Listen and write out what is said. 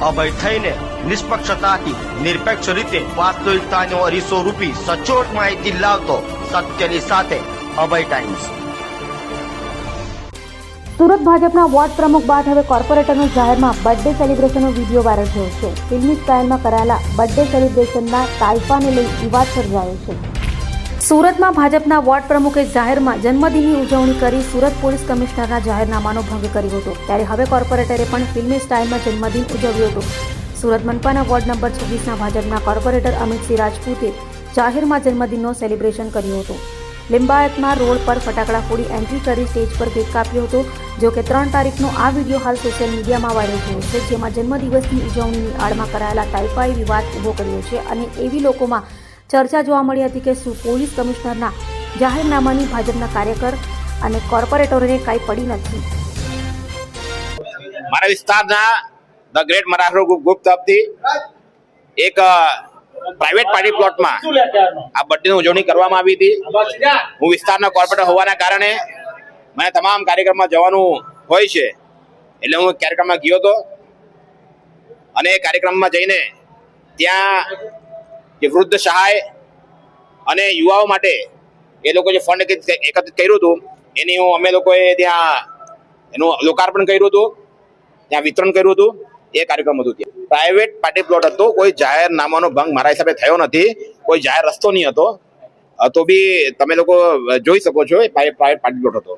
અભય થઈને નિષ્પક્ષતાથી, નિરપેક્ષ રીતે વાસ્તવિકતાનો અરીસો રૂપી સચોટ માહિતી લાવતો સત્યની સાથે અભય ટાઈમ્સ સુરત ભાજપના વોર્ડ પ્રમુખ બાદ હવે કોર્પોરેટરનો જાહેરમાં બર્થડે સેલિબ્રેશનનો વીડિયો વાયરલ થયો છે. ફિલ્મી સ્ટાઇલમાં કરાયેલા બર્થડે સેલિબ્રેશનના તાઇફાને લઈ વિવાદ સર્જાયો છે. સુરતમાં ભાજપના વોર્ડ પ્રમુખે જાહેરમાં જન્મદિનની ઉજવણી કરી સુરત પોલીસ કમિશનરના જાહેરનામાનો ભંગ કર્યો હતો. ત્યારે હવે કોર્પોરેટરે પણ ફિલ્મી સ્ટાઇલમાં જન્મદિન ઉજવ્યો હતો. સુરત મનપાના વોર્ડ નંબર છવ્વીસના ભાજપના કોર્પોરેટર અમિતસિંહ રાજપૂતે જાહેરમાં જન્મદિનનો સેલિબ્રેશન કર્યું હતું. લિંબાયતમાં રોડ પર ફટાકડા ફોડી એન્ટ્રી કરી સ્ટેજ પર કેક કાપ્યો હતો, જો કે ત્રણ તારીખનો આ વીડિયો હાલ સોશિયલ મીડિયામાં વાયરલ થયો છે, જેમાં જન્મદિવસની ઉજવણીની આડમાં કરાયેલા ટાઈપાઈ વિવાદ ઊભો કર્યો છે અને એવી લોકોમાં ચર્ચા જોવા મળી હતી કે શું પોલીસ કમિશનરના જાહેરનામાની ભાજપના કાર્યકર અને કોર્પોરેટરોને કાંઈ પડી નથી. મારા વિસ્તારના ધ ગ્રેટ મરાઠો ગુપ્ત તરફથી એક પ્રાઇવેટ પાર્ટી પ્લોટમાં આ બર્થડેની ઉજવણી કરવામાં આવી હતી. હું વિસ્તારના કોર્પોરેટર હોવાના કારણે મને તમામ કાર્યક્રમમાં જવાનું હોય છે. એટલે હું કાર્યક્રમમાં ગયો હતો. અને એ કાર્યક્રમમાં જઈને ત્યાં જે વૃદ્ધ સહાય અને યુવાઓ માટે એ લોકો જે ફંડ એકત્રિત કર્યું હતું, એની હું અમે લોકોએ ત્યાં એનું લોકાર્પણ કર્યું હતું, ત્યાં વિતરણ કર્યું હતું, એ કાર્યક્રમ હતું ત્યાં. પ્રાઇવેટ પાર્ટી પ્લોટ હતો, કોઈ જાહેરનામાનો ભંગ મારા હિસાબે થયો નથી, કોઈ જાહેર રસ્તો નહીં હતો. તો બી તમે લોકો જોઈ શકો છો પ્રાઇવેટ પાર્ટી પ્લોટ હતો.